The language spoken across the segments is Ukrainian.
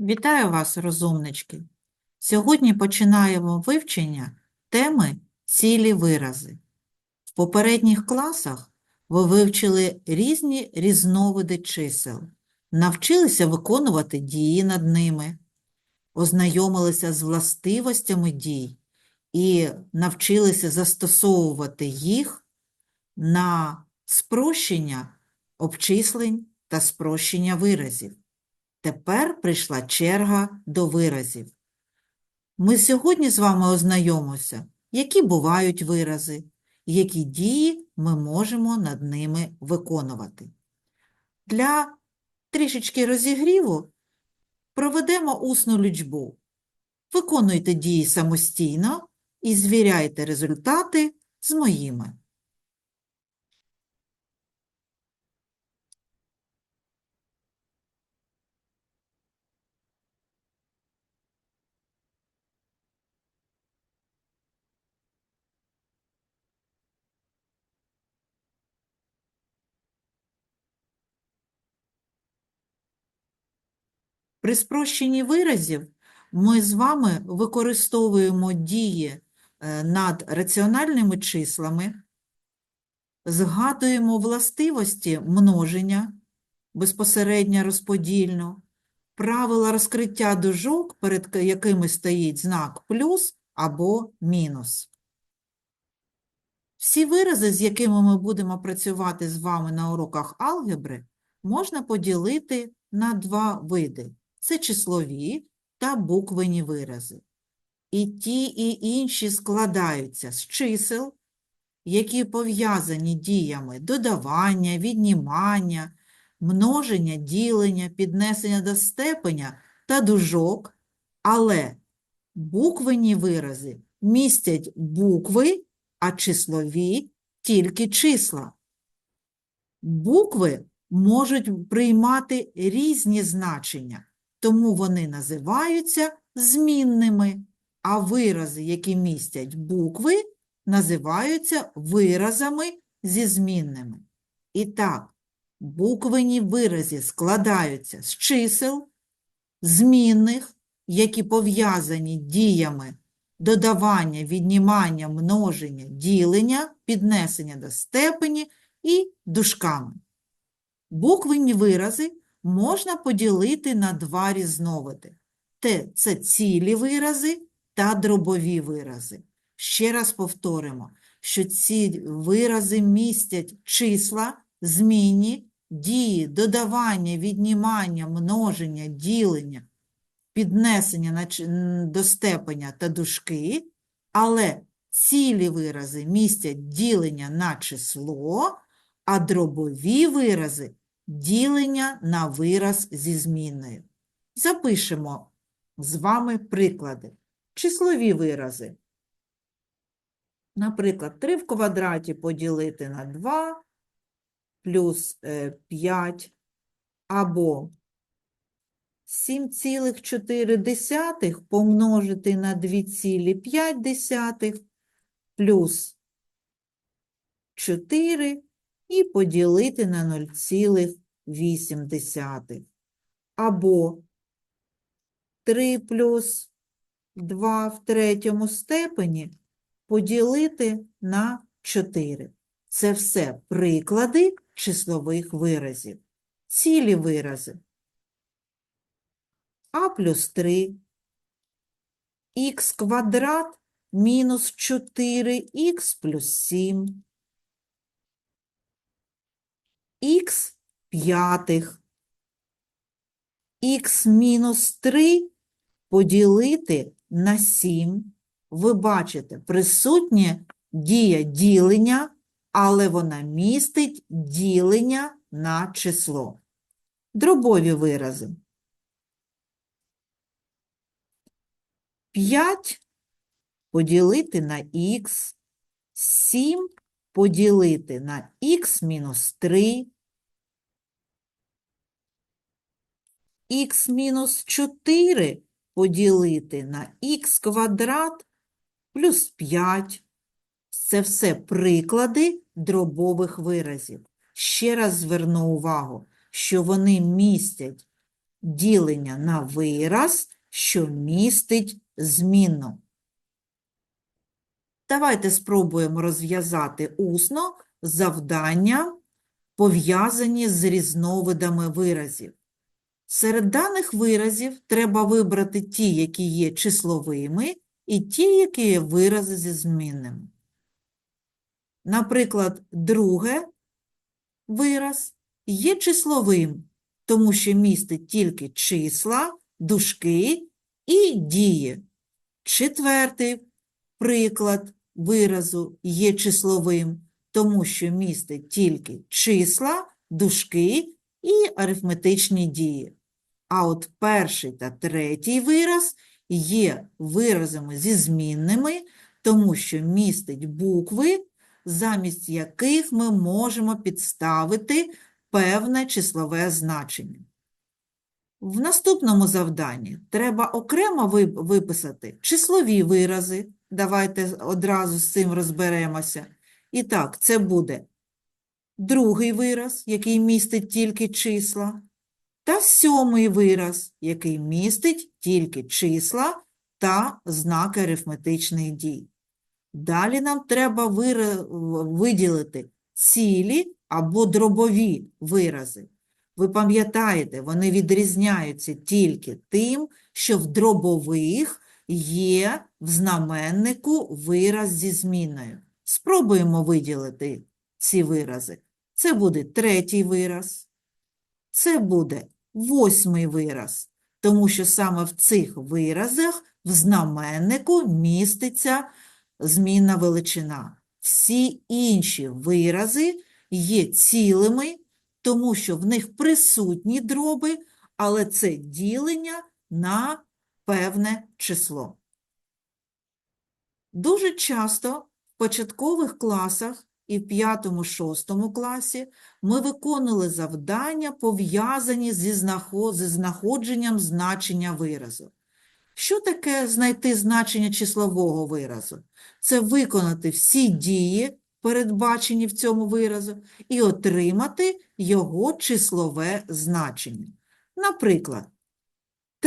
Вітаю вас, розумнички! Сьогодні починаємо вивчення теми цілі вирази. В попередніх класах ви вивчили різні різновиди чисел, навчилися виконувати дії над ними, ознайомилися з властивостями дій і навчилися застосовувати їх на спрощення обчислень та спрощення виразів. Тепер прийшла черга до виразів. Ми сьогодні з вами ознайомимося, які бувають вирази, які дії ми можемо над ними виконувати. Для трішечки розігріву проведемо усну лічбу. Виконуйте дії самостійно і звіряйте результати з моїми. При спрощенні виразів ми з вами використовуємо дії е, над раціональними числами, згадуємо властивості множення, безпосередньо розподільно, правила розкриття дужок, перед якими стоїть знак плюс або мінус. Всі вирази, з якими ми будемо працювати з вами на уроках алгебри, можна поділити на два види – це числові та буквені вирази. І ті, і інші складаються з чисел, які пов'язані діями додавання, віднімання, множення, ділення, піднесення до степеня та дужок, але буквені вирази містять букви, а числові – тільки числа. Букви можуть приймати різні значення, тому вони називаються змінними, а вирази, які містять букви, називаються виразами зі змінними. І так, буквені вирази складаються з чисел, змінних, які пов'язані діями додавання, віднімання, множення, ділення, піднесення до степені і дужками. Буквені вирази можна поділити на два різновиди. Те це цілі вирази та дробові вирази. Ще раз повторимо, що ці вирази містять числа, змінні, дії, додавання, віднімання, множення, ділення, піднесення до степеня та дужки, але цілі вирази містять ділення на число, а дробові вирази – ділення на вираз зі змінною. Запишемо з вами приклади. Числові вирази. Наприклад, 3 в квадраті поділити на 2 плюс 5 або 7,4 помножити на 2,5 плюс 4 і поділити на 0,8. Або 3 плюс 2 в третьому степені поділити на 4. Це все приклади числових виразів. Цілі вирази. А плюс 3, х квадрат мінус 4х плюс 7, х п'ятих, х мінус 3 поділити на 7. Ви бачите, присутнє дія ділення, але вона містить ділення на число. Дробові вирази. 5 поділити на х, 7 поділити на х мінус 3, х мінус 4 поділити на х квадрат плюс 5. Це все приклади дробових виразів. Ще раз зверну увагу, що вони містять ділення на вираз, що містить змінну. Давайте спробуємо розв'язати усно завдання, пов'язані з різновидами виразів. Серед даних виразів треба вибрати ті, які є числовими, і ті, які є вирази зі змінними. Наприклад, друге вираз є числовим, тому що містить тільки числа, дужки і дії. Четвертий приклад виразу є числовим, тому що містить тільки числа, дужки і арифметичні дії. А от перший та третій вираз є виразами зі змінними, тому що містить букви, замість яких ми можемо підставити певне числове значення. В наступному завданні треба окремо виписати числові вирази. Давайте одразу з цим розберемося. І так, це буде другий вираз, який містить тільки числа, та сьомий вираз, який містить тільки числа та знаки арифметичних дій. Далі нам треба виділити цілі або дробові вирази. Ви пам'ятаєте, вони відрізняються тільки тим, що в дробових є в знаменнику вираз зі зміною. Спробуємо виділити ці вирази. Це буде третій вираз, це буде восьмий вираз, тому що саме в цих виразах в знаменнику міститься змінна величина. Всі інші вирази є цілими, тому що в них присутні дроби, але це ділення на певне число. Дуже часто в початкових класах і в 5-6 класі ми виконували завдання, пов'язані зі знаходженням значення виразу. Що таке знайти значення числового виразу? Це виконати всі дії, передбачені в цьому виразу, і отримати його числове значення. Наприклад,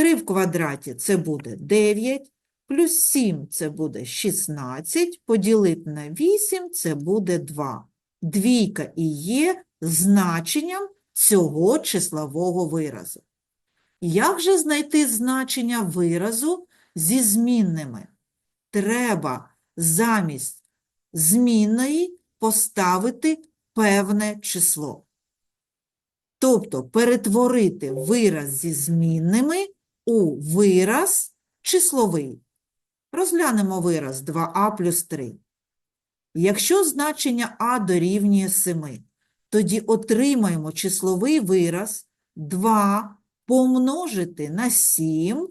3 в квадраті – це буде 9, плюс 7 – це буде 16, поділити на 8 – це буде 2. Двійка і є значенням цього числового виразу. Як же знайти значення виразу зі змінними? Треба замість змінної поставити певне число. Тобто перетворити вираз зі змінними у вираз числовий. Розглянемо вираз 2а плюс 3. Якщо значення а дорівнює 7, тоді отримаємо числовий вираз 2 помножити на 7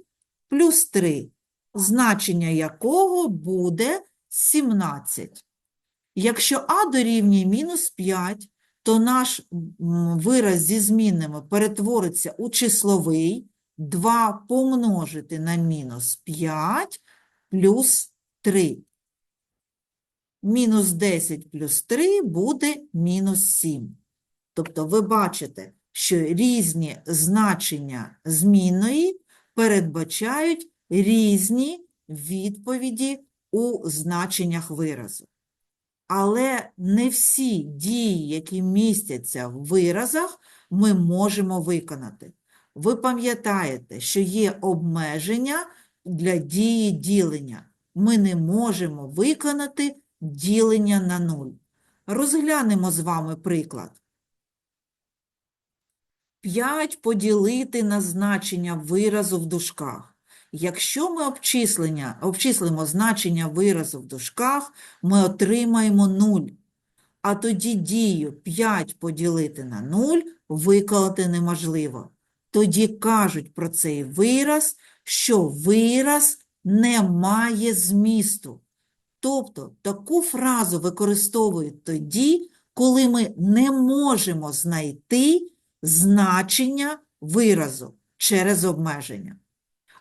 плюс 3, значення якого буде 17. Якщо а дорівнює мінус 5, то наш вираз зі змінними перетвориться у числовий 2 помножити на мінус 5 плюс 3. Мінус 10 плюс 3 буде мінус 7. Тобто ви бачите, що різні значення змінної передбачають різні відповіді у значеннях виразу. Але не всі дії, які містяться в виразах, ми можемо виконати. Ви пам'ятаєте, що є обмеження для дії ділення. Ми не можемо виконати ділення на нуль. Розглянемо з вами приклад. 5 поділити на значення виразу в дужках. Якщо ми обчислення, обчислимо значення виразу в дужках, ми отримаємо 0. А тоді дію 5 поділити на 0 виконати неможливо. Тоді кажуть про цей вираз, що вираз не має змісту. Тобто таку фразу використовують тоді, коли ми не можемо знайти значення виразу через обмеження.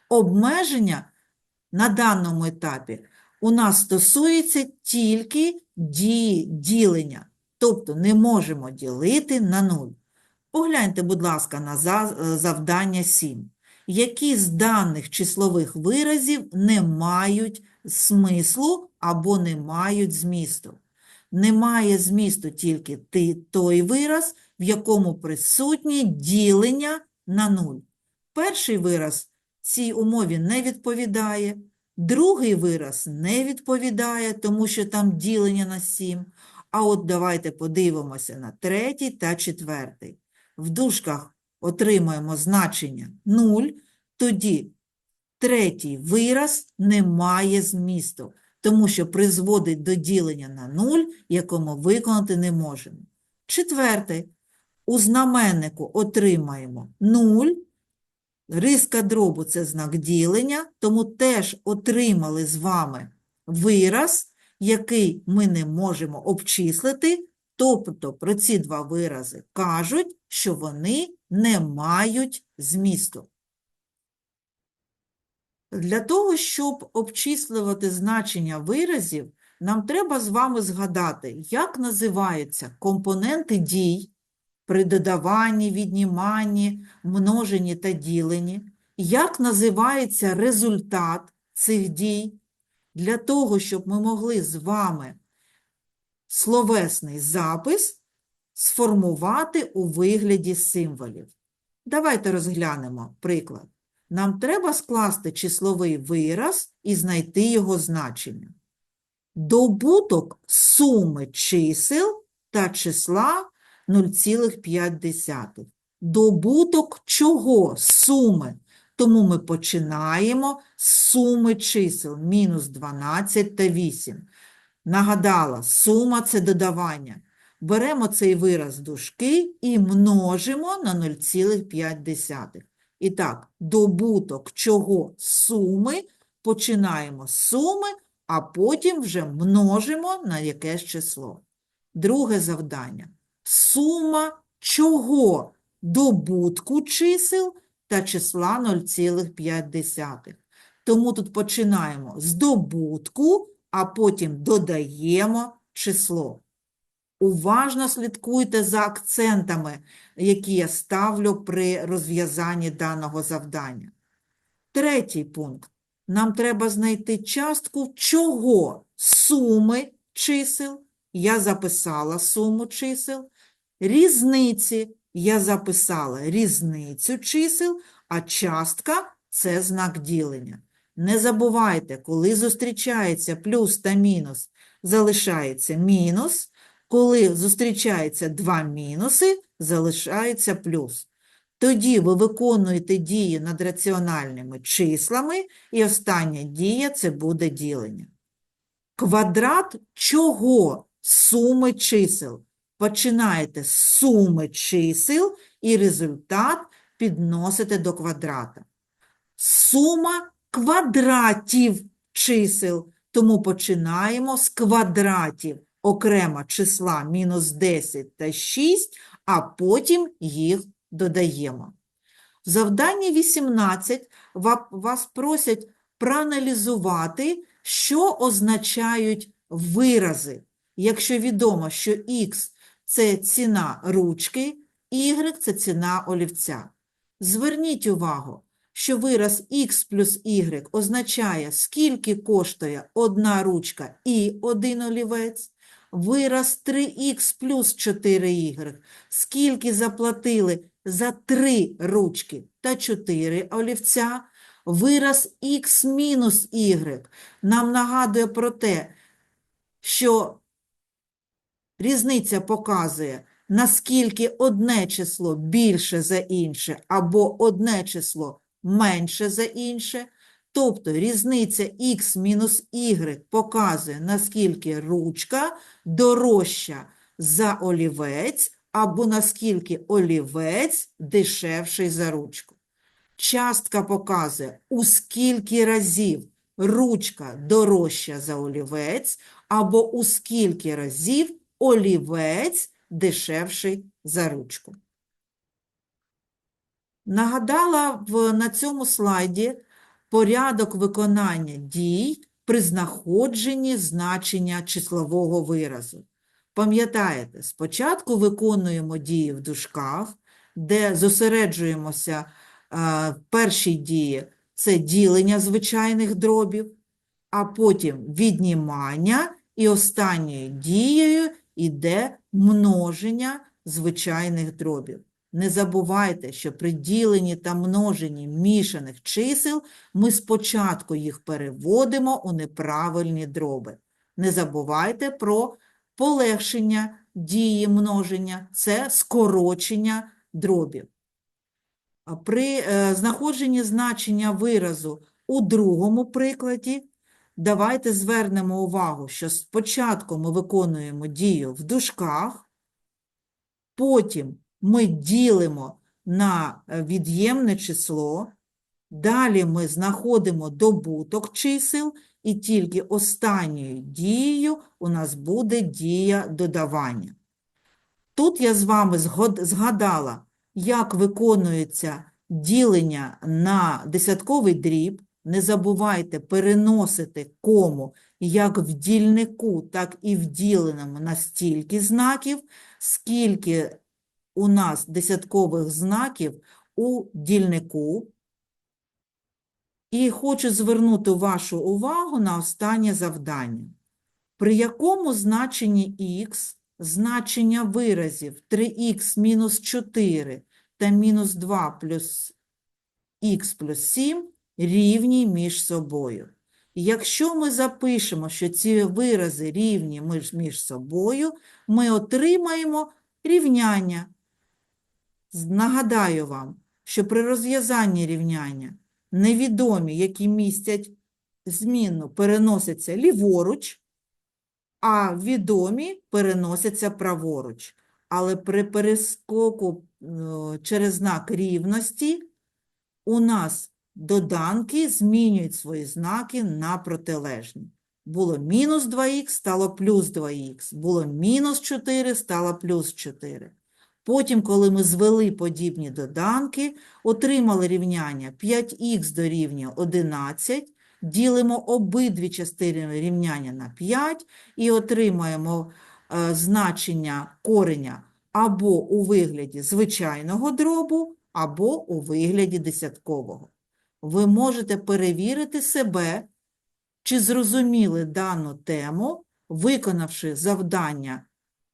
Обмеження на даному етапі у нас стосується тільки дії ділення, тобто не можемо ділити на нуль. Погляньте, будь ласка, на е, завдання 7. Які з даних числових виразів не мають смислу або не мають змісту? Немає змісту тільки той вираз, в якому присутнє ділення на нуль. Перший вираз цій умові не відповідає, другий вираз не відповідає, тому що там ділення на 7. А от давайте подивимося на третій та четвертий. В дужках отримаємо значення 0, тоді третій вираз не має змісту, тому що призводить до ділення на 0, якому виконати не можемо. Четвертий. У знаменнику отримаємо 0, риска дробу – це знак ділення, тому теж отримали з вами вираз, який ми не можемо обчислити, тобто про ці два вирази кажуть, що вони не мають змісту. Для того, щоб обчислювати значення виразів, нам треба з вами згадати, як називаються компоненти дій при додаванні, відніманні, множенні та діленні, як називається результат цих дій, для того, щоб ми могли з вами словесний запис сформувати у вигляді символів. Давайте розглянемо приклад. Нам треба скласти числовий вираз і знайти його значення. Добуток суми чисел та числа 0,5. Добуток чого? Суми. Тому ми починаємо з суми чисел мінус 12 та 8. Нагадала, сума – це додавання. Беремо цей вираз дужки і множимо на 0,5. І так, добуток чого? Суми. Починаємо з суми, а потім вже множимо на якесь число. Друге завдання. Сума чого? Добутку чисел та числа 0,5. Тому тут починаємо з добутку, а потім додаємо число. Уважно слідкуйте за акцентами, які я ставлю при розв'язанні даного завдання. Третій пункт. Нам треба знайти частку чого? Суми чисел. Я записала суму чисел. Різниці. Я записала різницю чисел, а частка – це знак ділення. Не забувайте, коли зустрічається плюс та мінус, залишається мінус. Коли зустрічаються два мінуси, залишається плюс. Тоді ви виконуєте дії над раціональними числами, і остання дія – це буде ділення. Квадрат чого? Суми чисел. Починаєте з суми чисел і результат підносите до квадрата. Сума квадратів чисел. Тому починаємо з квадратів окремо числа мінус 10 та 6, а потім їх додаємо. В завданні 18 вас просять проаналізувати, що означають вирази. Якщо відомо, що Х – це ціна ручки, Y – це ціна олівця. Зверніть увагу, що вираз Х плюс Y означає, скільки коштує одна ручка і один олівець. Вираз 3х плюс 4y. Скільки заплатили за 3 ручки та 4 олівця. Вираз х мінус y нам нагадує про те, що різниця показує, наскільки одне число більше за інше, або одне число менше за інше. Тобто різниця х мінус y показує, наскільки ручка дорожча за олівець, або наскільки олівець дешевший за ручку. Частка показує, у скільки разів ручка дорожча за олівець, або у скільки разів олівець дешевший за ручку. Нагадала в, на цьому слайді порядок виконання дій при знаходженні значення числового виразу. Пам'ятаєте, спочатку виконуємо дії в дужках, де зосереджуємося е, в першій дії – це ділення звичайних дробів, а потім віднімання, і останньою дією йде множення звичайних дробів. Не забувайте, що при діленні та множенні мішаних чисел ми спочатку їх переводимо у неправильні дроби. Не забувайте про полегшення дії множення – це скорочення дробів. При е, знаходженні значення виразу у другому прикладі давайте звернемо увагу, що спочатку ми виконуємо дію в дужках, потім ми ділимо на е, від'ємне число, далі ми знаходимо добуток чисел, і тільки останньою дією у нас буде дія додавання. Тут я з вами згадала, як виконується ділення на десятковий дріб. Не забувайте переносити кому як в дільнику, так і в діленому на стільки знаків, скільки у нас десяткових знаків у дільнику. І хочу звернути вашу увагу на останнє завдання. При якому значенні х значення виразів 3х мінус 4 та мінус 2 плюс х плюс 7 рівні між собою. Якщо ми запишемо, що ці вирази рівні між, собою, ми отримаємо рівняння. Нагадаю вам, що при розв'язанні рівняння невідомі, які містять змінну, переносяться ліворуч, а відомі переносяться праворуч. Але при перескоку е, через знак рівності у нас доданки змінюють свої знаки на протилежні. Було мінус 2х, стало плюс 2х. Було мінус 4, стало плюс 4. Потім, коли ми звели подібні доданки, отримали рівняння 5х дорівнює 11, ділимо обидві частини рівняння на 5 і отримаємо е, значення кореня або у вигляді звичайного дробу, або у вигляді десяткового. Ви можете перевірити себе, чи зрозуміли дану тему, виконавши завдання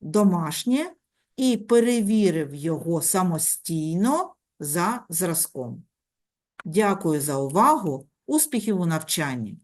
домашнє і перевірив його самостійно за зразком. Дякую за увагу, успіхів у навчанні!